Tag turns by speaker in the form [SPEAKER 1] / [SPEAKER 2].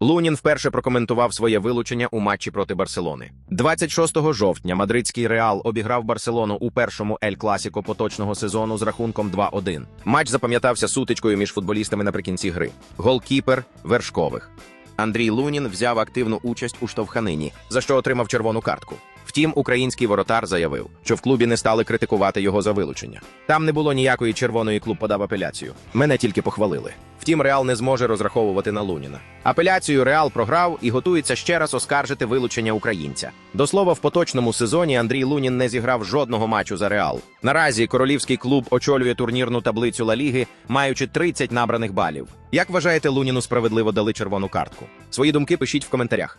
[SPEAKER 1] Лунін вперше прокоментував своє вилучення у матчі проти Барселони. 26 жовтня мадридський Реал обіграв Барселону у першому Ель Класіко поточного сезону з рахунком 2-1. Матч запам'ятався сутичкою між футболістами наприкінці гри. Голкіпер вершкових. Андрій Лунін взяв активну участь у штовханині, за що отримав червону картку. Втім, український воротар заявив, що в клубі не стали критикувати його за вилучення. Там не було ніякої червоної клуб подав апеляцію. Мене тільки похвалили. Втім, Реал не зможе розраховувати на Луніна. Апеляцію Реал програв і готується ще раз оскаржити вилучення українця. До слова, в поточному сезоні Андрій Лунін не зіграв жодного матчу за Реал. Наразі королівський клуб очолює турнірну таблицю Ла Ліги, маючи 30 набраних балів. Як вважаєте, Луніну справедливо дали червону картку? Свої думки пишіть в коментарях.